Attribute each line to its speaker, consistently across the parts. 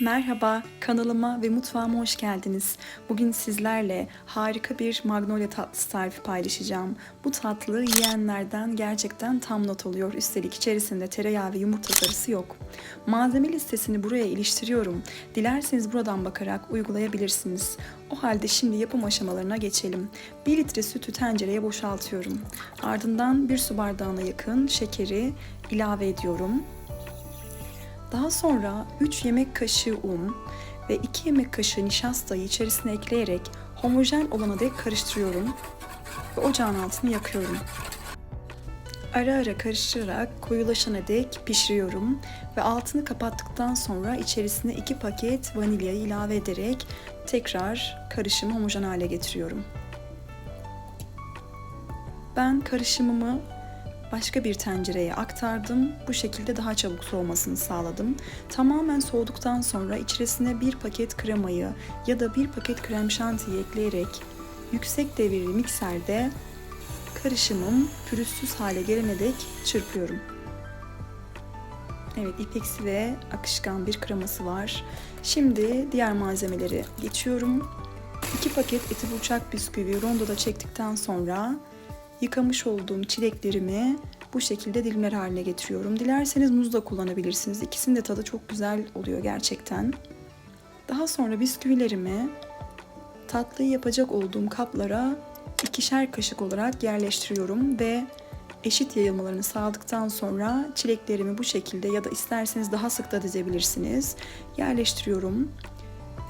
Speaker 1: Merhaba, kanalıma ve mutfağıma hoş geldiniz. Bugün sizlerle harika bir magnolia tatlısı tarifi paylaşacağım. Bu tatlı yiyenlerden gerçekten tam not oluyor. Üstelik içerisinde tereyağı ve yumurta sarısı yok. Malzeme listesini buraya iliştiriyorum. Dilerseniz buradan bakarak uygulayabilirsiniz. O halde şimdi yapım aşamalarına geçelim. 1 litre sütü tencereye boşaltıyorum. Ardından 1 su bardağına yakın şekeri ilave ediyorum. Daha sonra 3 yemek kaşığı un ve 2 yemek kaşığı nişastayı içerisine ekleyerek homojen olana dek karıştırıyorum ve ocağın altını yakıyorum. Ara ara karıştırarak koyulaşana dek pişiriyorum ve altını kapattıktan sonra içerisine 2 paket vanilyayı ilave ederek tekrar karışımı homojen hale getiriyorum. Ben karışımımı başka bir tencereye aktardım. Bu şekilde daha çabuk soğumasını sağladım. Tamamen soğuduktan sonra içerisine bir paket kremayı ya da bir paket krem şantiyi ekleyerek yüksek devirli mikserde karışımım pürüzsüz hale gelene dek çırpıyorum. Evet ipeksi ve akışkan bir kreması var. Şimdi diğer malzemeleri geçiyorum. 2 paket eti burçak bisküvi rondoda çektikten sonra yıkamış olduğum çileklerimi bu şekilde dilimler haline getiriyorum. Dilerseniz muz da kullanabilirsiniz. İkisinin de tadı çok güzel oluyor gerçekten. Daha sonra bisküvilerimi tatlıyı yapacak olduğum kaplara ikişer kaşık olarak yerleştiriyorum ve eşit yayılmalarını sağladıktan sonra çileklerimi bu şekilde ya da isterseniz daha sık da dizebilirsiniz. Yerleştiriyorum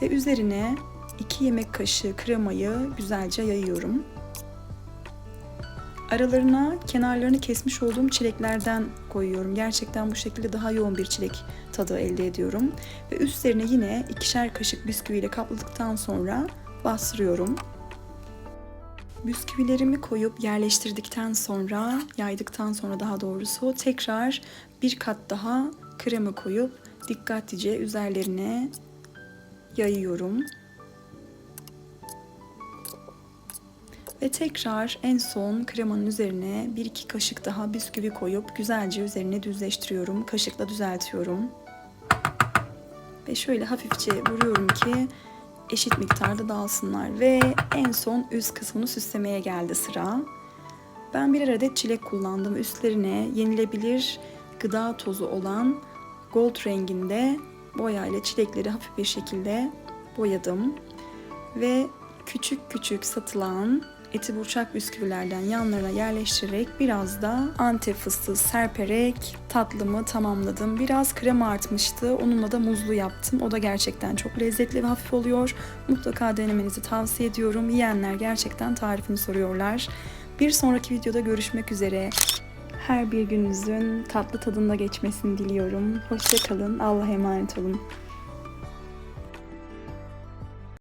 Speaker 1: ve üzerine 2 yemek kaşığı kremayı güzelce yayıyorum. Aralarına kenarlarını kesmiş olduğum çileklerden koyuyorum. Gerçekten bu şekilde daha yoğun bir çilek tadı elde ediyorum. Ve üstlerine yine ikişer kaşık bisküviyle kapladıktan sonra bastırıyorum. Bisküvilerimi koyup yerleştirdikten sonra, yaydıktan sonra daha doğrusu tekrar bir kat daha krema koyup dikkatlice üzerlerine yayıyorum. Ve tekrar en son kremanın üzerine 1-2 kaşık daha bisküvi koyup güzelce üzerine düzleştiriyorum. Kaşıkla düzeltiyorum. Ve şöyle hafifçe vuruyorum ki eşit miktarda dağılsınlar. Ve en son üst kısmını süslemeye geldi sıra. Ben bir adet çilek kullandım. Üstlerine yenilebilir gıda tozu olan gold renginde boyayla çilekleri hafif bir şekilde boyadım. Ve küçük küçük satılan eti burçak bisküvilerden yanlarına yerleştirerek biraz da antep fıstığı serperek tatlımı tamamladım. Biraz krema artmıştı. Onunla da muzlu yaptım. O da gerçekten çok lezzetli ve hafif oluyor. Mutlaka denemenizi tavsiye ediyorum. Yiyenler gerçekten tarifini soruyorlar. Bir sonraki videoda görüşmek üzere. Her bir gününüzün tatlı tadında geçmesini diliyorum. Hoşçakalın. Allah'a emanet olun.